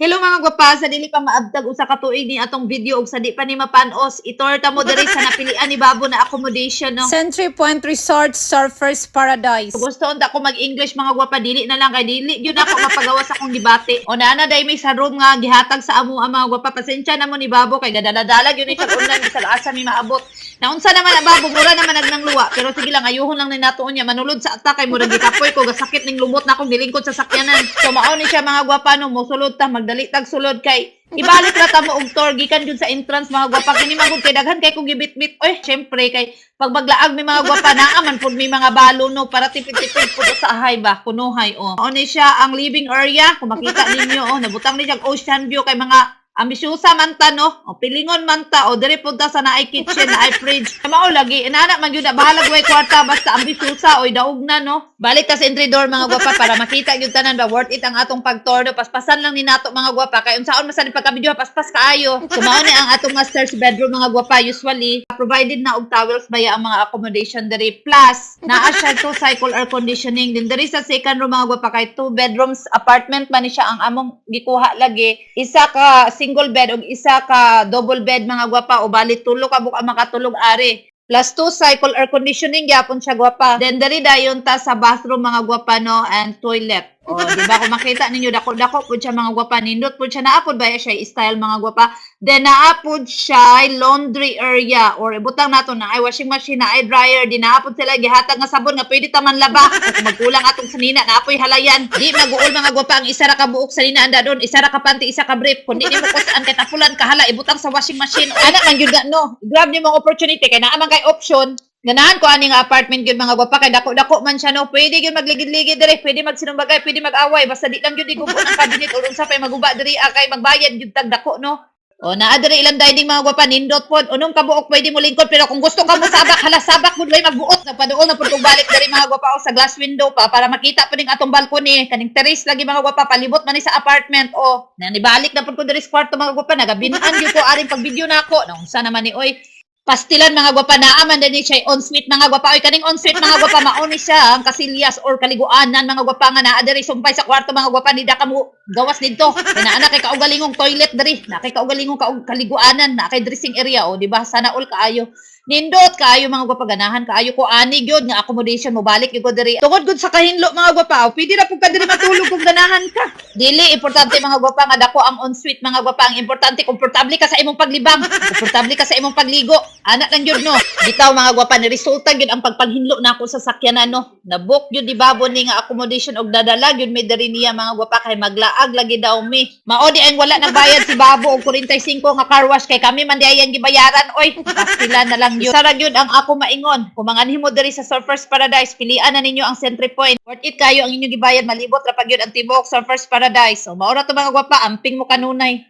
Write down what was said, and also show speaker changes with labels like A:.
A: Hello mga gwapa, sa dili pa maabtag usa ka tuig ni atong video ug sa di pa ni mapanos, itorta mo diri sa napilian ni Babo na accommodation no.
B: Century Point Resort Surfers Paradise.
A: Gusto unta ko mag-English mga gwapa dili na lang kay dili gyud ako mapagawa sa akong debate. O na na day may sa room nga gihatag sa amo ang mga gwapa pasensya na mo ni Babo kay gadala-dala gyud ni sa online bisag asa mi maabot. Naunsa naman ang Babo mura naman nagnang luwa. Pero sige lang ayuhon lang ni nato niya. Manulod sa atak kay murag gikapoy ko. Gasakit ning lumot na akong gilingkod sa sakyanan. So mao ni siya mga gwapa no? Mosulod ta magdali tag sulod kay Ibalik ra ta mo og tour. Gikan jud sa entrance mga gwapa. Kini magud kay daghan kay kung gibit-bit. Oy syempre kay pag maglaag mi mga gwapa naa man pud mi mga balo no? Para tipid-tipid pud sa ahay ba? Kunuhay oh. Ni siya ang living area. Kung makita ninyo oh nabutang ni ocean view kay mga ambisyosa man ta no? O pilingon man ta o diri pud ta sa naay kitchen naay fridge. Mao lagi inana man gyud na bahalag way kwarta basta ambisyosa oy daog na no? Balik ta sa entry door mga gwapa para makita gyud tanan ba worth it ang atong pagtour no paspasan lang ni nato mga gwapa kay unsaon man sa ni pagka-video paspas kaayo. So mao ni ang atong master's bedroom mga gwapa usually. Provided na og towels baya ang mga accommodation diri. Plus naa siya to cycle air conditioning. Din diri sa second room mga gwapa kay two bedrooms apartment man ni siya ang among gikuha lagi. Isa ka single bed ug isa ka double bed mga gwapa o bali tulo ka buka makatulog ari. Plus two cycle air conditioning gyapon siya gwapa. Then diri dayon ta sa bathroom mga gwapa no and toilet o di ba? Kung makita ninyo dako dako pud siya mga gwapa. Nindot pud siya naapod ba siya style mga gwapa? Then naapod siya laundry area. Or ibutang nato na ay washing machine na ay dryer. Di naapod sila gihatag nga sabon nga pwede taman laba. Kung magkulang atong sanina naapoy halayan. Di maguol mga gwapa ang isa ra ka buok sanina anda doon. Isa ra ka panty isa ka brief. Kundi nimo kusaan kay tapulan kahala ibutang sa washing machine. Ana man nga, no? Grab nimo ang opportunity kay naa man kay option Ganahan ko ani nga apartment gyud mga gwapa kay dako-dako man siya no. Pwede gyud magligid-ligid diri, pwede magsinumbagay, pwede mag-away basta di lang gyud igubo ang cabinet or unsa pay maguba diri ah, kay magbayad gyud tag dako no. O naa diri ilang dining mga gwapa nindot pod. Unong kabuok pwede mo lingkod pero kung gusto ka mo sabak hala sabak mo way magbuot na paduol na pud balik diri mga gwapa o sa glass window pa para makita pa ning atong balcony kaning terrace lagi mga gwapa palibot man ni sa apartment o nanibalik na pud ko diri sa kwarto mga gwapa nagabinan gyud ko aring pag video nako na unsa naman ni oy pastilan mga gwapa na aman din siya on suite mga gwapa. Oy kaning on suite mga gwapa mauni siya ang kasilyas or kaliguanan mga gwapa nga naa diri sumpay sa kwarto mga gwapa ni ka mo gawas didto. Kana kay kaugalingong toilet diri na kay kaugalingong kaug- kaliguanan na kay dressing area o di ba? Sana all kaayo nindot kaayo mga gwapa ganahan kaayo ko ani gyud nga accommodation mo balik gyud diri. Tungod gud sa kahinlo mga gwapa pwede ra pud ka diri matulog kung ganahan ka. Dili importante mga gwapa nga dako ang on suite mga gwapa. Ang importante komportable ka sa imong paglibang. Komportable ka sa imong pagligo. Anak lang yun no? Bitaw mga gwapa ni resulta gyud ang pagpanghinlo nako sa sakyanan no? Nabook gyud di babo ni nga accommodation og dadala gyud may diri niya mga gwapa kay maglaag lagi daw mi. Mao di ang wala nagbayad si babo og 45 nga car wash kay kami man di ayan gibayaran. Oy pastila na lang yun sara gyud ang ako maingon. Kung manganhin mo diri sa Surfers Paradise pilian na ninyo ang Century Point. Worth it kayo ang inyong gibayad. Malibot ra pag yun ang tibok Surfers Paradise. So mao ra to mga gwapa amping mo kanunay